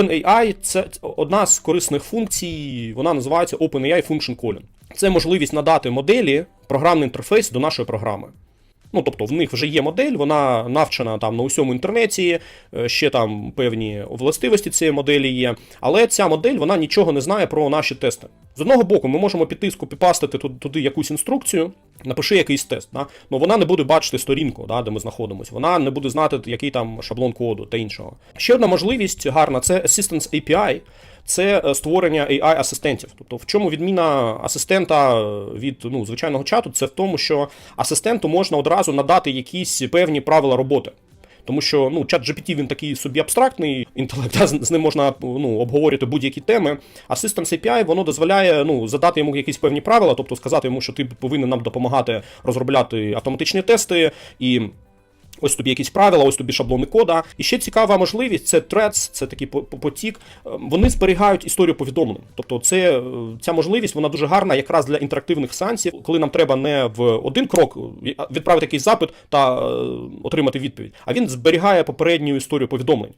OpenAI це одна з корисних функцій, вона називається OpenAI Function Calling. Це можливість надати моделі програмний інтерфейс до нашої програми. Ну, тобто, в них вже є модель, вона навчена там на усьому інтернеті, е, ще там певні властивості цієї моделі є. Але ця модель вона нічого не знає про наші тести. З одного боку, ми можемо піти скопіпастити туди, якусь інструкцію, напиши якийсь тест. Да? Ну вона не буде бачити сторінку, да, де ми знаходимося. Вона не буде знати, який там шаблон коду та іншого. Ще одна можливість гарна це Assistance API. Це е, створення AI-асистентів. Тобто, в чому відміна асистента від ну, звичайного чату, це в тому, що асистенту можна одразу надати якісь певні правила роботи. Тому що ну, чат GPT він такий собі абстрактний інтелект, з ним можна ну, обговорювати будь-які теми. А Systems API воно дозволяє ну, задати йому якісь певні правила, тобто сказати йому, що ти повинен нам допомагати розробляти автоматичні тести і. Ось тобі якісь правила, ось тобі шаблони кода. І ще цікава можливість це threads, це такий по- по- потік. Е, Вони зберігають історію повідомлень. Тобто, це е, ця можливість вона дуже гарна якраз для інтерактивних сеансів, коли нам треба не в один крок відправити якийсь запит та е, отримати відповідь, а він зберігає попередню історію повідомлень.